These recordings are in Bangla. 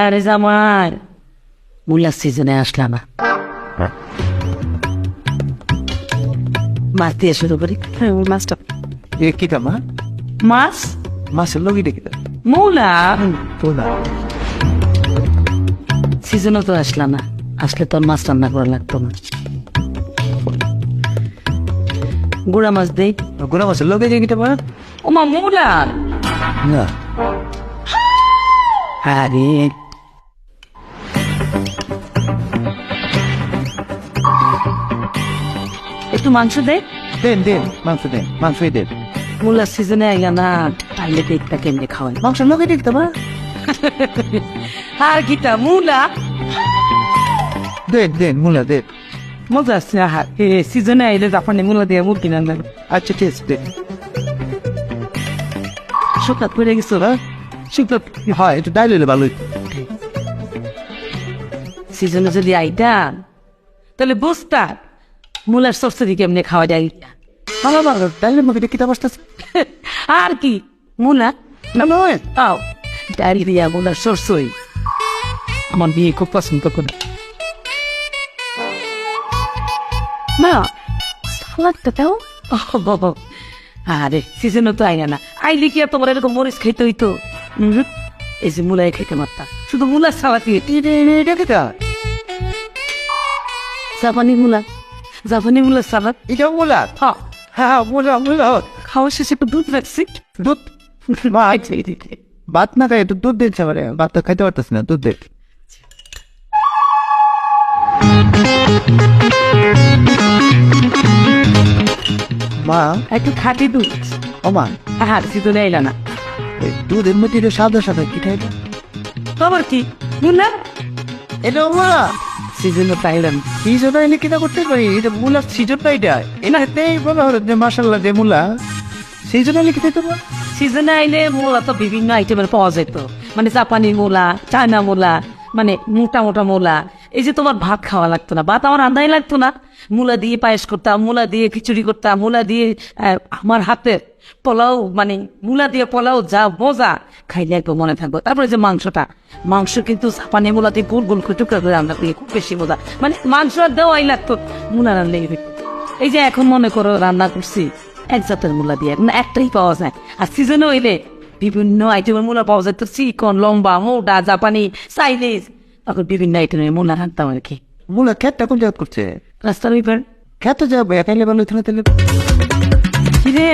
আরে জামাই। মুলার সিজনে আসলা না মাছ দিয়ে শুরু করি। হ্যাঁ, মাছটা। এ কিটা মা? মাছ? মাছের লগিটা কিটা? মূলা? তোলা সিজনও তো আসলা না আসলে তোর মাছ রান্না করা লাগতো না। গুড়া মাছ দেই। গোনা মাছের লগে কিটা মা? ওমা মূলা। না। আরে একটু মাংস দে। দেন দেন মাংস দেন মাংসই দেন। মূলার সিজনে আইলা না তাইলে দেখতা কেমনে খাওয়াই? মাংস লগে দেখতে মা আর গীতা মূলা। দেন দেন মুলা দেন মজা আসছে আহার সিজনে আইলে জাপানি মূলা দিয়ে মুরগি রান্না আচ্ছা ঠিক আছে দেন। শুকাত পড়ে গেছো না? শুক্তো হয় একটু ডাইল হইলে ভালো। সিজনে যদি আইতা তাহলে বুঝতা মূলার সরসরি কেমনে খাওয়া যায়? বাবা ডাইলের মধ্যে কিটা বসতেছে আর কি? মূলা? না নয় তাও? ডায়েরি দিয়া মূলার সরসই আমার বিয়ে খুব পছন্দ করে। মা সালাদটা দাও। বাবা। আরে সিজনও তো আইনা না। আইলে কি আর তোমার এরকম মরিচ খাইতে হইতো? এই যে মূলাই খাইতে মারতা। শুধু মূলা কিটা জাপানি মূলা। জাপানি মূলা সালাদ? এটা মুলা হ্যাঁ হ্যাঁ মুলা মুলা। খাওয়া শেষে একটু দুধ রাখছি। দুধ। ভাত? না খাই একটু দুধ দিচ্ছে ভাত তো খাইতে পারতেছি না দুধ দে। মা? একটু খাটি দুধ। ও মা? আর সিজনে আইলা না। দুধের মধ্যে সাদা সাদা কি খাইবে খবর কি? মূলা এটা মা! সিজনে এই জন্য এনে কিনা করতে পারি? এটা মূলা সিজন না এটা এনাতেই বলা হলো যে মাসাল্লাহ যে মূলা। জন্য লিখে দিতে পার সিজনে আইলে মূলা তো বিভিন্ন আইটেমের পাওয়া যেত। মানে জাপানি মূলা চায়না মূলা মানে মোটা মোটা মূলা। এই যে তোমার ভাত খাওয়া লাগতো না, ভাত আমার আন্দাই লাগতো না। মূলা দিয়ে পায়েস করতাম, মূলা দিয়ে খিচুড়ি করতাম, মূলা দিয়ে আমার হাতে পোলাও মানে মূলা দিয়ে পোলাও যা মজা, খাইলে একদম মনে থাকব। তারপরে যে মাংসটা, মাংস কিন্তু জাপানি মূলা দিয়ে গোল গোল করে টুকরা করে রান্না করি, খুব বেশি মজা। মানে মাংস দেওয়াই লাগতো, মূলা রান্নাই। এই যে এখন মনে করো রান্না করছি, এক জাতের মূলা দিয়ে একটাই পাওয়া যায়। আর সিজনে হইলে বিভিন্ন আইটেমের মূলা পাওয়া যায় তো চিকন লম্বা মোটা জাপানি চাইনিজ। তখন বিভিন্ন আইটেমের মূলা রাখতাম আর কি। মূলা খেতটা কোন জায়গা করছে? রাস্তার ওই পার খেত যাবে একাইলে ভালো হইতো না তাহলে? কিরে?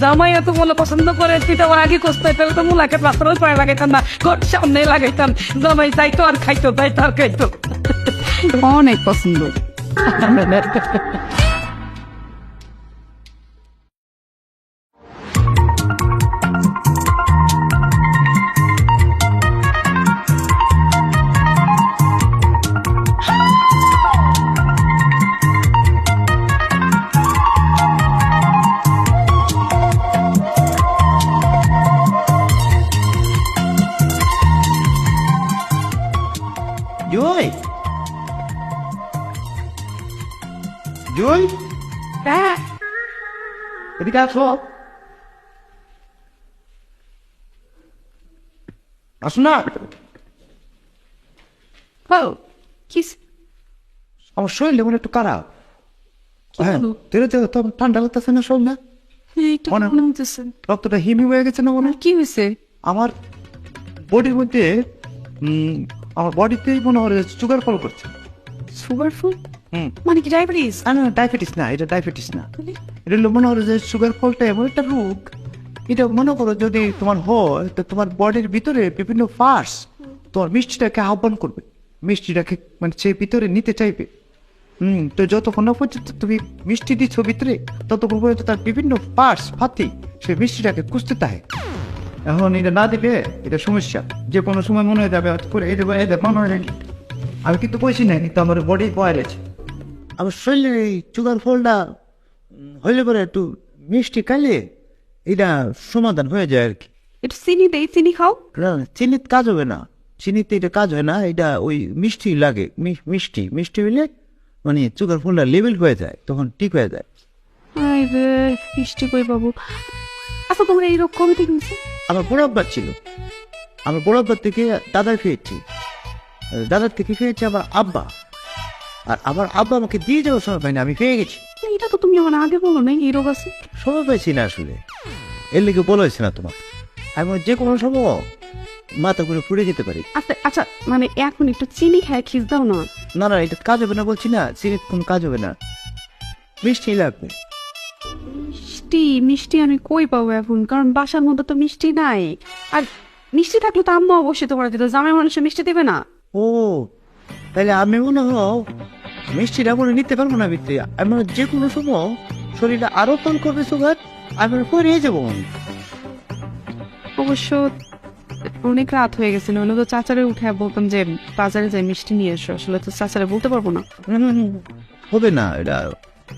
জামাই এত মূলা পছন্দ করে তুই তো আগে কষ্ট তাহলে তো মূলা খেত রাস্তার ওই পায়ে লাগাইতাম না ঘর সামনে লাগাইতাম। জামাই যাইতো আর খাইতো যাইতো আর খাইতো। অনেক পছন্দ। এদিকে আসো আসো না আমার শরীরে মনে একটু খারাপ হ্যাঁ তেরে তেরে তো ঠান্ডা লাগতেছে না শরীর না। রক্তটা হিমি হয়ে গেছে না মনে? কি হয়েছে আমার বডির মধ্যে আমার বডিতেই মনে হয় সুগার ফল করছে। সুগার ফুল মানে কি ডায়াবেটিস? না না ডায়াবেটিস না এটা ডায়াবেটিস না। এটা হলো মনে করো যে সুগার ফলটা এমন একটা রোগ। এটা মনে করো যদি তোমার হয় তো তোমার বডির ভিতরে বিভিন্ন ফার্স তোমার মিষ্টিটাকে আহ্বান করবে। মিষ্টিটাকে মানে সে ভিতরে নিতে চাইবে। হুম তো যতক্ষণ না পর্যন্ত তুমি মিষ্টি দিচ্ছ ভিতরে ততক্ষণ পর্যন্ত তার বিভিন্ন পার্স ফাতি সে মিষ্টিটাকে খুঁজতে থাকে। এখন এটা না দিবে এটা সমস্যা। যে কোনো সময় মনে হয়ে যাবে করে দেবো মনে হয় আমি কিন্তু বসি নাই কিন্তু আমার বডি বয়েল আছে আমার শরীরে এই চুগার ফলটা হইলে পরে একটু মিষ্টি খাইলে এটা সমাধান হয়ে যায় আর কি একটু চিনি দেই চিনি খাও না চিনিতে কাজ হবে না চিনিতে এটা কাজ হয় না এটা ওই মিষ্টি লাগে মিষ্টি মিষ্টি হইলে মানে সুগার ফলটা লেভেল হয়ে যায় তখন ঠিক হয়ে যায় মিষ্টি কই বাবু আচ্ছা তোমার এই রোগ কবে থেকে আমার বড় আব্বার ছিল আমার বড় আব্বার থেকে দাদার পেয়েছি দাদার থেকে পেয়েছি আমার আব্বা আর আমার আব্বা আমাকে দিয়ে যাওয়ার সময় পাইনি আমি পেয়ে গেছি। এটা তো তুমি আমার আগে বলো না এই রোগ আছে? সময় পাইছি না আসলে। এর লিগে বলা হয়েছে না তোমার আমি যে কোনো সময় মাথা করে ফুটে যেতে পারি। আচ্ছা আচ্ছা মানে এখন একটু চিনি খায় খিস দাও না। না না এটা কাজ হবে না বলছি না সিগারেট কোনো কাজ হবে না। মিষ্টি লাগবে। মিষ্টি মিষ্টি আমি কই পাবো এখন? কারণ বাসার মধ্যে তো মিষ্টি নাই। আর মিষ্টি থাকলে তো আম্মা অবশ্যই তোমার দিত জামাই মানুষের মিষ্টি দেবে না। ও তাহলে আমি মনে হও মিষ্টিটা মনে নিতে পারব না ভিতরে আমি যে কোনো সময় শরীরে আরও ফোন করবে সুগার আমি পরিয়ে হয় যাব। অবশ্য অনেক রাত হয়ে গেছে নইলে তো চাচারে উঠে বলতাম যে বাজারে যাই মিষ্টি নিয়ে এসো। আসলে তো চাচারে বলতে পারব না, হবে না এটা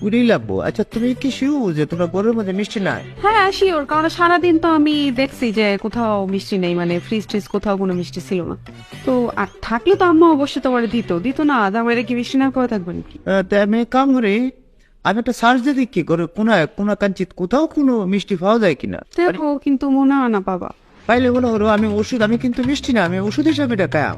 উড়েই লাগবো। আচ্ছা তুমি কি শিউ যে তোমার ঘরের মধ্যে মিষ্টি নাই? হ্যাঁ শিওর কারণ সারাদিন তো আমি দেখছি যে কোথাও মিষ্টি নেই মানে ফ্রিজ ট্রিজ কোথাও কোনো মিষ্টি ছিল না। তো আর থাকলে তো আম্মা অবশ্যই তোমার দিত। দিত না কি মিষ্টি না করে থাকবে নাকি? আহ, তাই আমি এক কাম করি আমি একটা সার্চ দিয়ে দেখি করে কোন কোন কাঞ্চিত কোথাও কোনো মিষ্টি পাওয়া যায় কিনা। দেখো কিন্তু মনে হয় না বাবা। পাইলে মনে করো আমি ওষুধ আমি কিন্তু মিষ্টি না আমি ওষুধ হিসাবে এটা খাও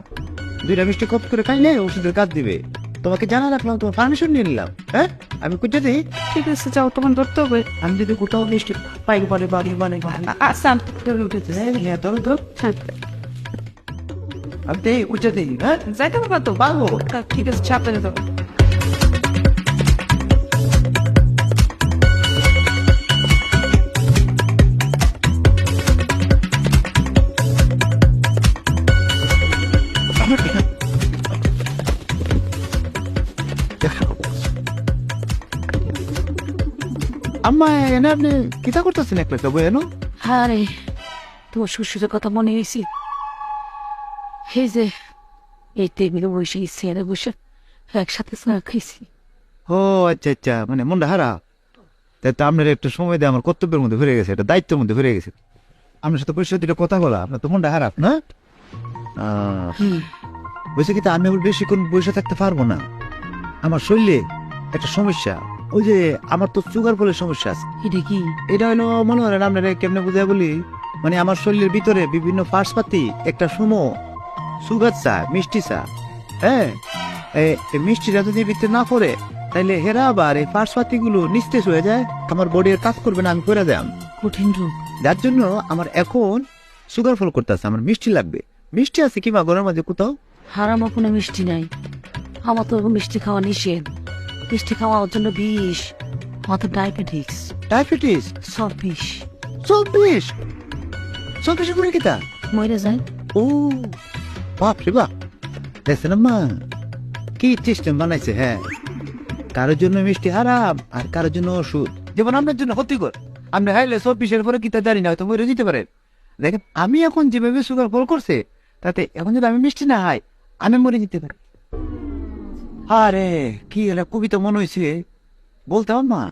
দুইটা মিষ্টি কপ করে খাইলে ওষুধের কাজ দিবে। তোমাকে জানা রাখলাম তোমার পারমিশন নিয়ে নিলাম হ্যাঁ? আমি দিই ঠিক আছে যাও তোমার ধরতে হবে। আমি যদি কোথাও মিষ্টি পাই পরে বাড়ি মানে আসাম উঠেছে। হ্যাঁ তবে তো আপনি উঠে দিই হ্যাঁ? যাইতে পারব তো। পারব ঠিক আছে ছাপতে যেতে আম্মা এনে আপনি কিতা করতেছেন এক লেখা বই এনো হ্যাঁ রে তোমার শ্বশুরের কথা মনে হয়েছি এই যে এই টেবিলে বসে চেয়ারে বসে একসাথে চা খাইছি। ও আচ্ছা আচ্ছা মানে মনটা হারা? তো আপনার একটু সময় দিয়ে আমার কর্তব্যের মধ্যে ঘুরে গেছে এটা দায়িত্বের মধ্যে ঘুরে গেছে। আপনার সাথে পরিষদ দুটো কথা বলা আপনার তো মনটা হারাপ না? বলছে কি তা আমি বেশিক্ষণ বসে থাকতে পারব না। আমার শরীরে একটা সমস্যা। ওই যে আমার তো সুগার ফলের সমস্যা আছে। এটা কি? এটা হলো মনে হয় আপনার কেমনে বুঝাই বলি? মানে আমার শরীরের ভিতরে বিভিন্ন পার্সপাতি একটা সুমো সুগার চা মিষ্টি চা হ্যাঁ? এই মিষ্টিটা যদি ভিতরে না করে তাইলে হেরা আবার এই পার্সপাতি গুলো নিস্তেজ হয়ে যায় আমার বডি কাজ করবে না আমি করে দেয় কঠিন রোগ। যার জন্য আমার এখন সুগার ফল করতে আছে আমার মিষ্টি লাগবে। মিষ্টি আছে কিংবা ঘরের মাঝে কোথাও? হারাম কোনো মিষ্টি নাই। আমার তো মিষ্টি খাওয়া নিষেধ। মিষ্টি খাওয়ার জন্য বিষ আমার তো ডায়াবেটিক্স ডায়াবেটিস সব বিষ চব্বিশ চব্বিশ করে কিতা মরে যায়। ও বাপ রে বাপ। দেখছেন মা কি সিস্টেম বানাইছে হ্যাঁ। কারোর জন্য মিষ্টি হারাম আর কারোর জন্য ওষুধ। যেমন আপনার জন্য ক্ষতিকর। আপনি হাইলে চব্বিশের পরে কিতা জানি না হয়তো মরে দিতে পারেন। দেখেন আমি এখন যেভাবে সুগার ফল করছে তাতে এখন যদি আমি মিষ্টি না খাই আমি মরে যেতে পারি। আরে কি এটা কবিতা মনে হয়েছে বলতাম মা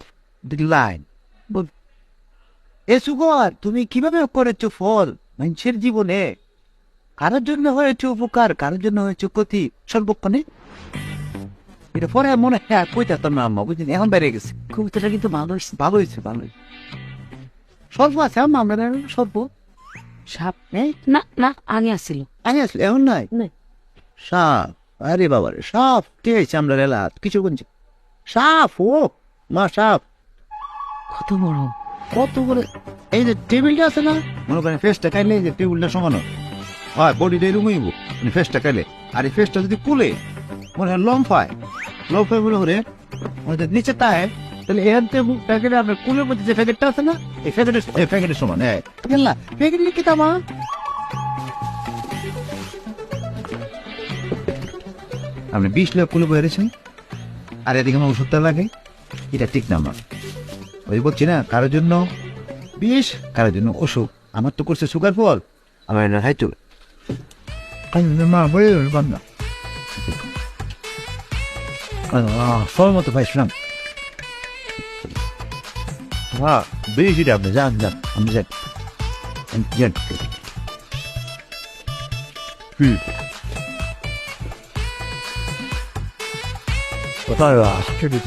লাইন। এ সুগর তুমি কীভাবে করেছ ফল? মানুষের জীবনে। কারোর জন্য হয়েছে উপকার কারোর জন্য হয়েছে ক্ষতি সর্বক্ষণে। এটা পরে মনে হয় কইতে না আম্মা বুঝলি? এখন বেড়ে গেছে। কবিতাটা কিন্তু ভালো হয়েছে ভালো হয়েছে ভালো সর্ব আছে আম্মা আমরা সর্ব সাপ না না আগে আসছিল আগে আসলে এখন নাই। সাপ। আরে বাবা রে সাপ। কে আমরা রেলা কিছু বলছি? সাপ ও। মা সাপ। কত বড় কত করে এই যে টেবিলটা আছে না মনে করেন ফেসটা খাইলে এই যে টেবিলটা সমানো। হয় বডিটা এরকম হইব মানে ফেসটা খাইলে আর এই ফেসটা যদি কুলে মনে হয় লম্ফায়। লম্ফায় মনে হয় নিচে তাই তাহলে এর প্যাকেটে আপনার কুলের মধ্যে যে প্যাকেটটা আছে না এই প্যাকেটের প্যাকেটের সমান হ্যাঁ না? প্যাকেট কি তামা আপনি বিশ লাখ কুলে বেড়েছেন আর এদিকে আমার ওষুধটা লাগে। এটা ঠিক না আমার। ওই বলছি না কারোর জন্য বিষ কারোর জন্য অসুখ। আমার তো করছে সুগার ফল। আমার না হাই চলে। মা বলে মতো ভাই শুনাম হ্যাঁ বেশি আপনি যান যান। যান যান হুম 我到这了，这里。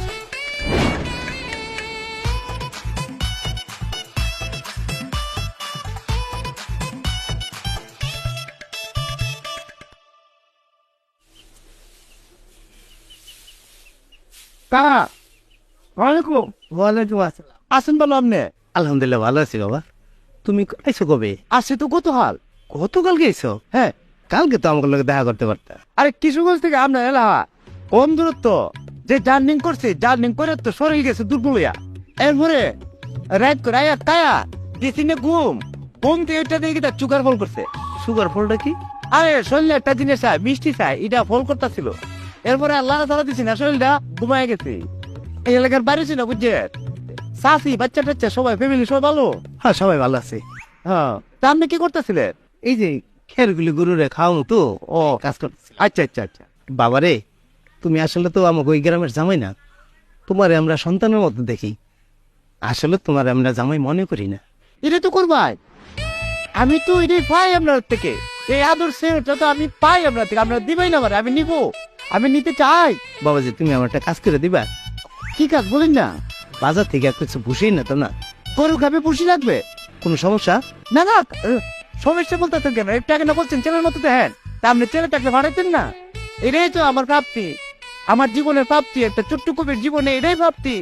কাকা ওয়ালাইকুম ওয়ালাইকুম আপনি? আলহামদুলিল্লাহ ভালো আছি বাবা। তুমি কবে? আসে তো গতকাল গতকাল গেছো হ্যাঁ। কালকে তো আমাকে লোক দেখা করতে পারতে। আরে কিশোরগঞ্জ থেকে এলাহা কম দূরত্ব। যে জার্নিং করছে জার্নিং করে তো শরীর গেছে দুর্বল হইয়া। এরপরে রাত করে আয়া কায়া দিছি না ঘুম ঘুম থেকে ওইটা দেখি তার চুকার ফল করছে। সুগার ফলটা কি? আরে শরীরে একটা জিনিস চাই মিষ্টি চাই এটা ফল করতেছিল। এরপরে আল্লাহ তালা দিছি না শরীরটা ঘুমায় গেছে। এই এলাকার বাড়ি ছিল বুঝছে? সাসি বাচ্চা টাচ্চা সবাই ফ্যামিলি সবাই ভালো? হ্যাঁ সবাই ভালো আছে। হ্যাঁ তা আপনি কি করতেছিলেন? এই যে খেরগুলি গরুরে খাওয়ানো তো ও। কাজ করতেছি। আচ্ছা আচ্ছা আচ্ছা। বাবারে তুমি আসলে তো আমাকে ওই গ্রামের জামাই না। তোমারে আমরা সন্তানের মতো দেখি। আসলে তোমার আমরা জামাই মনে করি না। এটা তো করবাই আমি তো এটাই পাই আপনার থেকে। এই আদর সেটা তো আমি পাই আপনার থেকে। আপনার দিবেই না আমি নিব। আমি নিতে চাই। বাবাজি তুমি আমার একটা কাজ করে দিবা। কি কাজ বলেন না? বাজার থেকে আর কিছু ভুষেই না তো না। গরু খাবে পুষি লাগবে। কোনো সমস্যা? না না সমস্যা বলতেছেন কেন? একটা না বলছেন ছেলের মতো দেখেন তা আপনি ছেলেটাকে ভাড়াতেন না। এটাই তো আমার প্রাপ্তি। আমার জীবনের প্রাপ্তি একটা ছোট্ট কবির জীবনে এটাই প্রাপ্তি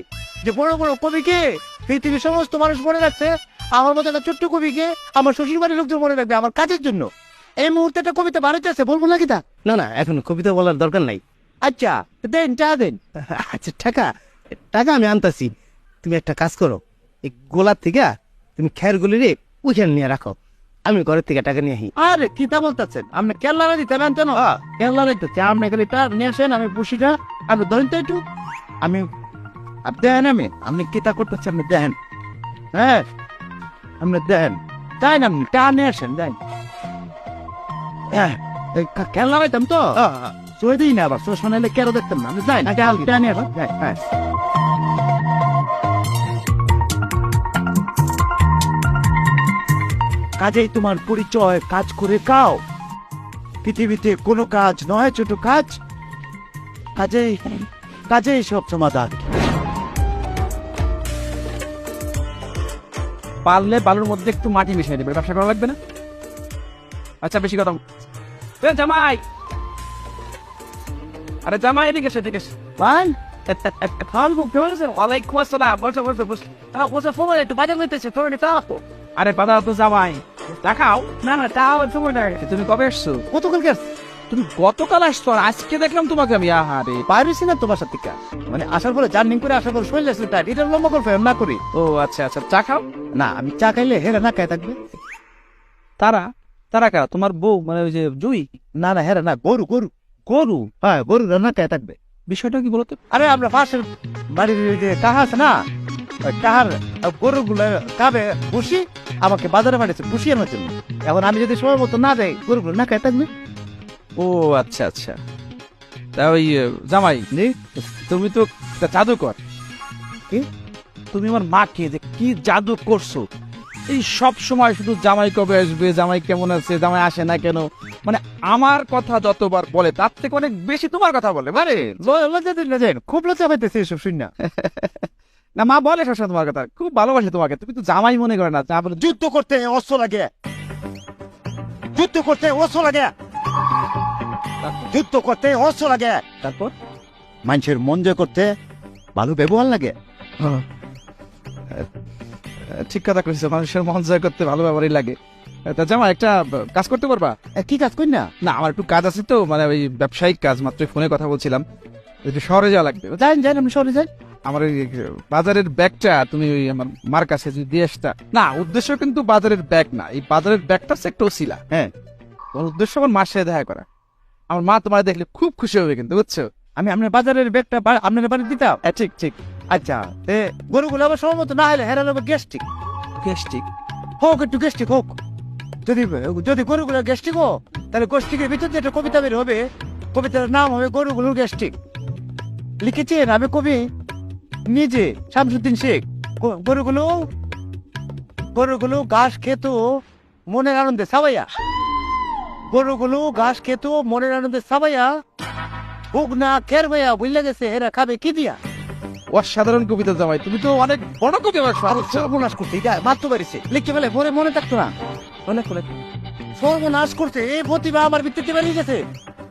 যে বড় বড় কবিকে পৃথিবীর সমস্ত মানুষ মনে রাখছে। আমার মতো একটা ছোট্ট কবিকে আমার শ্বশুর বাড়ির লোকজন মনে রাখবে আমার কাজের জন্য। এই মুহূর্তে একটা কবিতা বানাইতেছে বলব নাকি তা? না না এখন কবিতা বলার দরকার নাই। আচ্ছা দেন চা দেন। আচ্ছা টাকা টাকা আমি আনতাছি। তুমি একটা কাজ করো এই গোলার থেকে তুমি খেরগুলি রে ওইখানে নিয়ে রাখো। আমি ঘরের থেকে টাকা নিয়ে আহি। আরে কি তা বলতেছেন? আপনি কেল্লারা দিতে আনতেন কেল্লারা দিতে আপনি খালি তার নিয়ে আসেন আমি বসিটা আপনি ধরেন তো একটু। আমি আপনি দেখেন আমি। আপনি কি তা করতেছেন? আপনি দেখেন হ্যাঁ। আপনি দেন। তাই না আপনি টা নিয়ে আসেন দেন। হ্যাঁ। খেলা হইতাম তো? সই দিই না আবার চশমা নাইলে কেন দেখতাম না। আপনি যাই টা নিয়ে আসেন হ্যাঁ। কাজেই তোমার পরিচয় কাজ করে খাও। পৃথিবীতে কোনো কাজ নয় ছোট কাজ। কাজেই কাজেই সব সমাধান। পারলে বালুর মধ্যে একটু মাটি মিশিয়ে দেবে ব্যবসা করা লাগবে না? আচ্ছা বেশি কথা জামাই! আরে জামাই এদিকে এসে এদিকে ভাই ওয়ালাইকুম আসসালাম। বসে বসে বসে। বসে ফোন একটু বাজার করতেছে তোর এটা আরে বাধা তো জামাই। দেখাও। না না তাও তোমার তুমি কবে এসছো? কতকাল গেছ। তুমি গতকাল আসছো আর আজকে দেখলাম তোমাকে আমি আহারে। পাইরেছি না তোমার সাথে কা। মানে আসার পরে জার্নিং করে আসার পরে শরীর আসলে টাইট এটা লম্বা করে না করি। ও আচ্ছা আচ্ছা চা খাও। না আমি চা খাইলে হেরা না খাই থাকবে। তারা? তারা কারা? তোমার বউ মানে ওই যে জুই? না না হেরা না গরু গরু। গরু? হ্যাঁ গরু রান্না খাই থাকবে। বিষয়টা কি বলতো আরে আমরা পাশের বাড়ির ওই যে কাহা আছে না? ওই কাহার গরু গুলো কাবে বসি আমাকে বাজারে পাঠিয়েছে বসি আনার জন্য। এখন আমি যদি সময় মতো না দেয় গরুগুলো না খাই থাকবে ও আচ্ছা আচ্ছা। তা ওই জামাই তুমি তো জাদুকর। কি? তুমি আমার মাকে যে কি জাদু করছ? এই সব সময় শুধু জামাই কবে আসবে জামাই কেমন আছে জামাই আসে না কেন? মানে আমার কথা যতবার বলে তার থেকে অনেক বেশি তোমার কথা বলে ল- লজ্জা দিন না খুব লজ্জা পাইতেছে এসব শুন না। না মা বলে সবসময় তোমার কথা। খুব ভালোবাসে তোমাকে। তুমি তো জামাই মনে করে না যা বলে যুদ্ধ করতে অস্ত্র লাগে। যুদ্ধ করতে অস্ত্র লাগে। যুদ্ধ করতে অস্ত্র লাগে। তারপর? মানুষের মন জয় করতে ভালো ব্যবহার লাগে। ঠিক কথা কইছো মানুষের মন জয় করতে ভালো ব্যবহারই লাগে। তা জামা একটা কাজ করতে পারবা? কি কাজ করি না? না আমার একটু কাজ আছে তো মানে ওই ব্যবসায়িক কাজ মাত্র ফোনে কথা বলছিলাম। একটু শহরে যাওয়া লাগবে। যান যান আমি শহরে যাই আমার ওই বাজারের ব্যাগটা তুমি ওই আমার মার কাছে যদি দিয়ে আসতা। না, উদ্দেশ্য কিন্তু বাজারের ব্যাগ না। এই বাজারের ব্যাগটা হচ্ছে একটা ওসিলা হ্যাঁ? তোমার উদ্দেশ্য আমার মার সাথে দেখা করা। আমার মা তোমার দেখলে খুব খুশি হবে কিন্তু, বুঝছ? আমি আপনার বাজারের ব্যাগটা আপনার বাড়ি দিতাম। হ্যাঁ ঠিক ঠিক। আচ্ছা এ গরুগুলো আবার সময় না হলে হেরার আবার গ্যাস্ট্রিক। গ্যাস্ট্রিক? হোক, একটু গ্যাস্ট্রিক হোক। যদি যদি গরুগুলো গ্যাস্ট্রিক হোক, তাহলে গ্যাস্ট্রিকের ভিতর দিয়ে একটা কবিতা বের হবে। কবিতার নাম হবে গরুগুলোর গ্যাস্ট্রিক। লিখেছেন আমি কবি নিজে শামসুদ্দিন শেখ গরুগুলো গরুগুলো ঘাস খেত মনের আনন্দে সাবাইয়া। গরুগুলো ঘাস খেত মনের আনন্দে সাবাইয়া। হোক না খের ভাইয়া বুঝলে গেছে এরা খাবে কি দিয়া? অসাধারণ কবিতা জামাই তুমি তো অনেক বড় কবি আমার সর্বনাশ করতে এটা মাত্র পারিছে লিখতে পেলে পরে মনে থাকতো না। অনেক অনেক। সর্বনাশ করতে এই প্রতিভা আমার ভিত্তিতে বেরিয়ে গেছে।